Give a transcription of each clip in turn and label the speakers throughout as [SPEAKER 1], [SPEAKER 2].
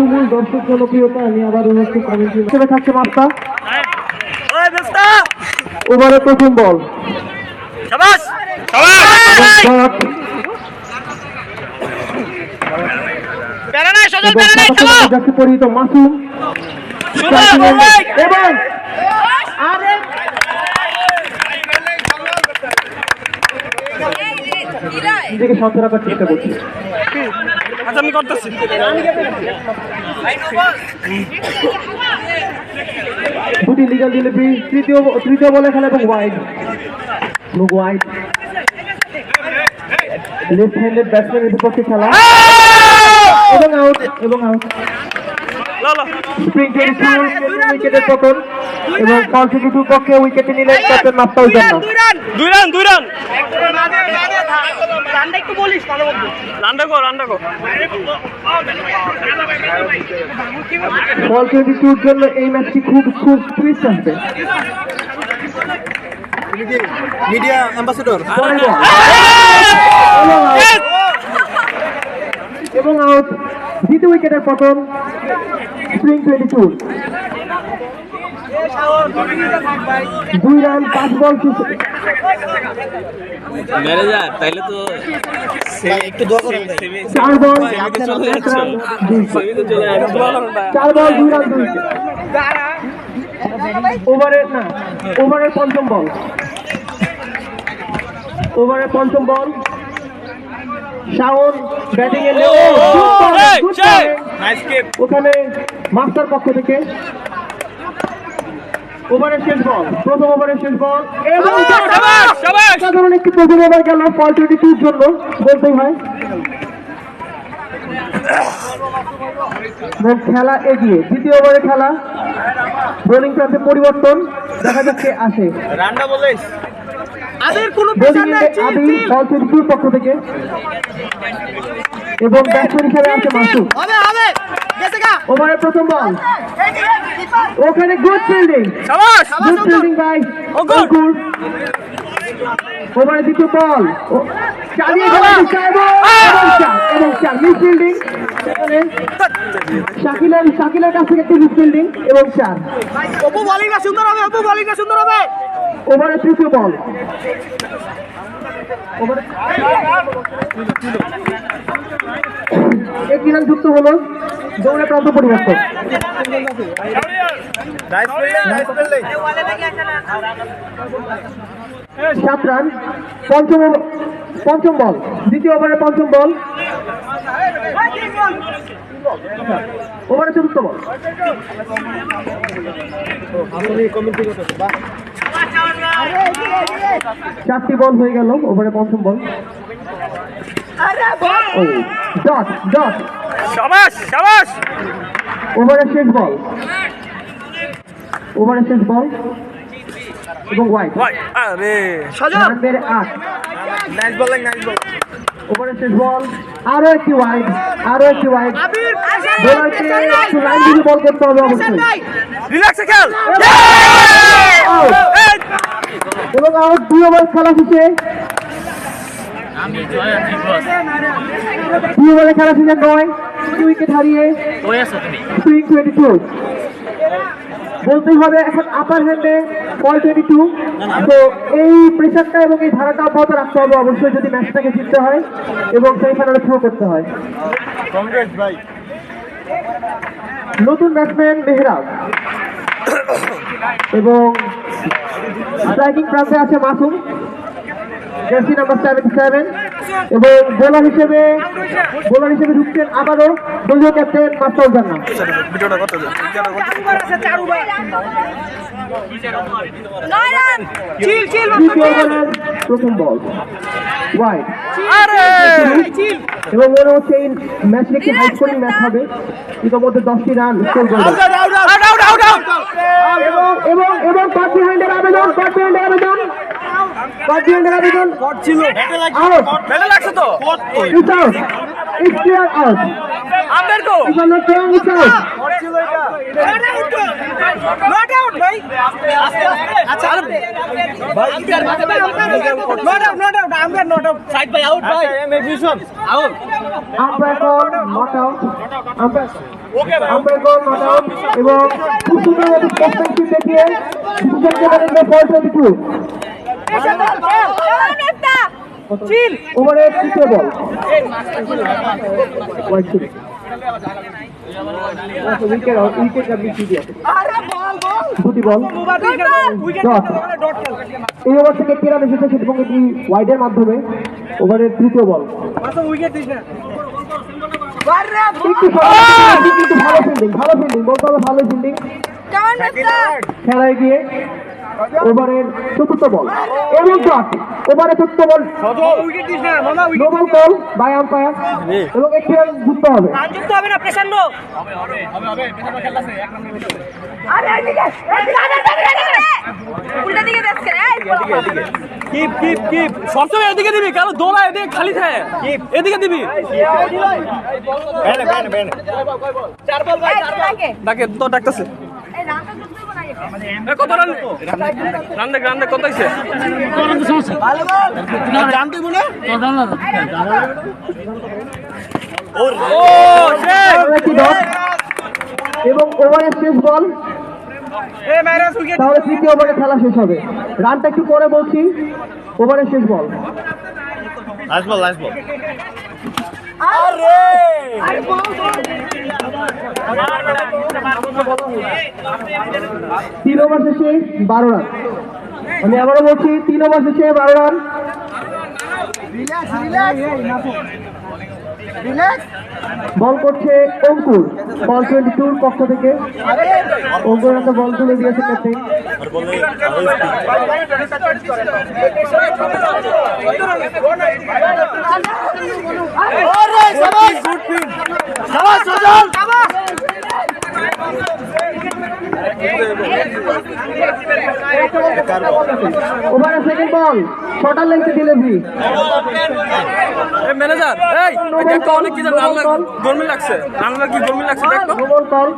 [SPEAKER 1] তুমুল দর্শক জনপ্রিয়তা আমি আবার হচ্ছে কমেন্ট হিসেবে থাকছে মাস্তা ওভারে প্রথম বল। পরিহিত মাসুম। এবং আরে নিজেকে শান্ত রাখার চেষ্টা করছি।
[SPEAKER 2] আচ্ছা আমি করতেছি।
[SPEAKER 1] দুটি লিগাল জিলিপি তৃতীয় তৃতীয় বলে খেলে এবং wide no wide left handed ব্যাটসম্যানের বিপক্ষে খেলা। এবং আউট এবং আউট স্প্রিং উইকেটের পতন এবং কনসিকিউটিভ পক্ষে উইকেটে নিলেন ক্যাপ্টেন মাস্টার জান্না
[SPEAKER 2] দুই রান দুই রান রানটা কো রানটা কো
[SPEAKER 1] বল টোয়েন্টি টুর জন্য এই ম্যাচটি খুব খুব টুইস্ট আসবে
[SPEAKER 3] মিডিয়া অ্যাম্বাসেডর
[SPEAKER 1] এবং আউট দ্বিতীয় উইকেটের পতন স্প্রিং টোয়েন্টি টু দুই রান পাঁচ বল
[SPEAKER 4] ম্যানেজার তাইলে তো
[SPEAKER 3] একটু দোয়া করেন
[SPEAKER 1] চার বল
[SPEAKER 4] সেমিতে চলে
[SPEAKER 1] এক রান, দুই উইকেট।
[SPEAKER 4] সেমিতে চলে আসছে
[SPEAKER 1] চার বল দুই রান দুই ওভারের না ওভারের পঞ্চম বল ওভারের পঞ্চম বল শাওন ব্যাটিং এ ওখানে মাস্টার পক্ষ থেকে ওভারের শেষ বল প্রথম ওভারের শেষ বল এবং
[SPEAKER 2] শাবাশ শাবাশ
[SPEAKER 1] সাধারণ একটি প্রথম ওভার গেল ফল টুর জন্য বলতেই হয়। খেলা এগিয়ে দ্বিতীয় ওভারে খেলা বোলিং প্রান্তে পরিবর্তন দেখা যাচ্ছে আসে।
[SPEAKER 2] বলিস
[SPEAKER 1] বোলিং আদি টোয়েন্টি পক্ষ থেকে। এবং ব্যাটসম্যান হিসেবে আছে মাসুদ।
[SPEAKER 3] হবে হবে।
[SPEAKER 1] ওভারের প্রথম বল। ওখানে good fielding
[SPEAKER 2] শাবাশ
[SPEAKER 1] good fielding by
[SPEAKER 2] Ankur.
[SPEAKER 1] Ankur. ওভারে দ্বিতীয় বল। চালিয়ে এবং চার মিস ফিল্ডিং শাকিলের শাকিলের কাছ থেকে একটি মিস ফিল্ডিং এবং চার
[SPEAKER 3] অপু বোলিংটা সুন্দর হবে অপু বোলিংটা সুন্দর হবে।
[SPEAKER 1] ওভারে তৃতীয় বল। একটি রান যুক্ত হলো? দৌড়ে প্রান্ত পরিবর্তন। সাত রান পঞ্চম পঞ্চম বল দ্বিতীয় ওভারে পঞ্চম বল। ওভারে চতুর্থ বল। চারটি বল হয়ে গেল ওভারে পঞ্চম বল। Dot dot. ওভারের শেষ বল। ওভারের শেষ বল। এবং
[SPEAKER 2] আরে!
[SPEAKER 1] আট।
[SPEAKER 2] নাইস বলিং নাইস বল
[SPEAKER 1] ওভারের শেষ বল। আরও একটি ওয়াইড আরও একটি ওয়াইড বোলারকে একটু লাইন দিয়ে বল করতে হবে অবশ্যই।
[SPEAKER 2] রিল্যাক্সে খেল
[SPEAKER 1] এবং আউট দুই ওভার খেলা শেষে দুই ওভারে খেলা শেষে নয় দুই উইকেট হারিয়ে সুইং টোয়েন্টি টু বলতেই হবে এখন আপার হ্যান্ডে বল টোয়েন্টি টু তো এই প্রেশারটা এবং এই ধারাটা অব্যাহত রাখতে হবে অবশ্যই যদি ম্যাচটাকে জিততে হয় এবং সেই ফাইনালে থ্রো করতে হয়।
[SPEAKER 2] কংগ্রেস ভাই।
[SPEAKER 1] নতুন ব্যাটসম্যান মেহরাব। এবং স্ট্রাইকিং প্রান্তে আছে Masum. Jersey number seventy seven এবং বোলার হিসেবে বোলার হিসেবে ঢুকছেন আবারও দলীয় ক্যাপ্টেন মাস্টার ওভারের প্রথম বল। ওয়াইড এবং মনে হচ্ছে এই ম্যাচটি একটি হাই স্কোরিং ম্যাচ হবে। ইতিমধ্যে দশটি রান স্কোর করবে
[SPEAKER 2] আউট আউট আউট আউট
[SPEAKER 1] এবং এবং পার্টি হ্যান্ডের আবেদন পার্টি হ্যান্ডের আবেদন। পার্টি হ্যান্ডের আবেদন।
[SPEAKER 3] ছিল।
[SPEAKER 1] আউট
[SPEAKER 2] মেডেল লাগছে তো।
[SPEAKER 1] It's out it's clear out এখানে কেউ নিচ্ছে
[SPEAKER 3] নট আউট ভাই আচ্ছা ভাই not out not out umpire not out side ভাই আউট ভাই out
[SPEAKER 1] umpire call not out umpire umpire call not out এবং খুব সুন্দর মতো স্পোর্টসম্যানশিপ দেখিয়ে ডিসিশনকে বলেন ফল টোয়েন্টি
[SPEAKER 3] চিল
[SPEAKER 1] ওভারে তৃতীয় বল। উইকেট আপনি দুটি বল। এই ওভার থেকে রান এসেছে এবং এটি ওয়াইডের মাধ্যমে। ওভারের তৃতীয় বল। ভালো ফিল্ডিং ভালো ফিল্ডিং বলতে হবে ভালো ফিল্ডিং খেলায় গিয়ে ওভারের চতুর্থ বল এবং চতুর্থ বল
[SPEAKER 3] উইকেট দিস না মামা
[SPEAKER 1] নো বল বাই আম্পায়ার এবং একটি রান যুক্ত হবে
[SPEAKER 3] যুক্ত হবে না
[SPEAKER 2] কিপ কিপ কিপ সবসময় এদিকে দিবি কারণ দোলা এদিকে খালি থাকে এদিকে দিবি ডাকে তো ডাকতেছে
[SPEAKER 4] এই রানটা যুক্ত বানাই
[SPEAKER 2] এ, কত রান রান দেখ রান দেখ কত হয়েছে
[SPEAKER 3] জানতে বলে
[SPEAKER 2] ও শেখ
[SPEAKER 1] আরও একটি ডট এবং ওভারের শেষ বল তাহলে তৃতীয় ওভারে খেলা শেষ হবে। রানটা একটু পরে বলছি ওভারের শেষ বল। তিন ওভার শেষে বারো রান। আমি আবারও বলছি তিন ওভার শেষে বারো রান। বল করছে অঙ্কুর। বল টোয়েন্টি টুর পক্ষ থেকে। অঙ্কুর একটা বল তুলে দিয়েছে ক্যাপ্টেন ওভারে সেকেন্ড বল শর্টার লেন্থে ডেলিভারি
[SPEAKER 2] এ ম্যানেজার এই এই দেখ অনেক কি জান রান গরমি লাগছে? রান কি গরমি লাগছে দেখ তো।
[SPEAKER 1] নোবল কল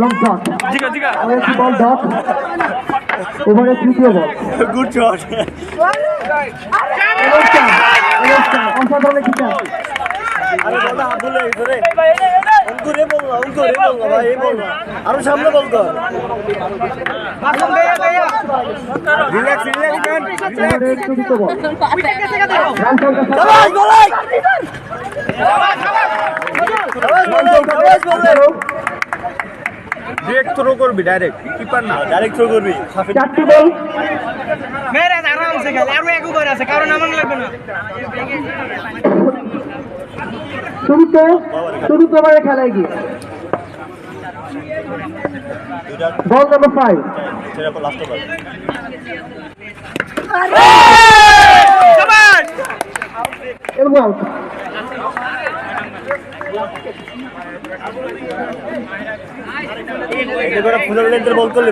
[SPEAKER 1] লং শট
[SPEAKER 2] জিগা জিগা।
[SPEAKER 1] বল ডট ওভারে তৃতীয় বল
[SPEAKER 2] গুড শট
[SPEAKER 1] অসাধারণ একটি
[SPEAKER 2] আরও সামনে বল কর
[SPEAKER 3] মাসুম ভাইয়া ভাইয়া
[SPEAKER 2] রিল্যাক্স রিল্যাক্স
[SPEAKER 1] ওভারে চতুর্থ বল
[SPEAKER 3] উইকেট গেছে গেছে
[SPEAKER 1] রান সংখ্যা সাত।
[SPEAKER 2] ডিরেক্ট থ্রো করবি ডাইরেক্ট কিপার না। ডাইরেক্ট থ্রো করবি।
[SPEAKER 1] চারটি বল।
[SPEAKER 3] মেরাজ আরামসে খেলে। আরও এক ওভার আছে কারণ আমার লাগবে না।
[SPEAKER 1] চতুর্থ চতুর্থ ওভারে খেলায় গিয়ে। বল নাম্বার ফাইভ এবং আউট
[SPEAKER 2] বল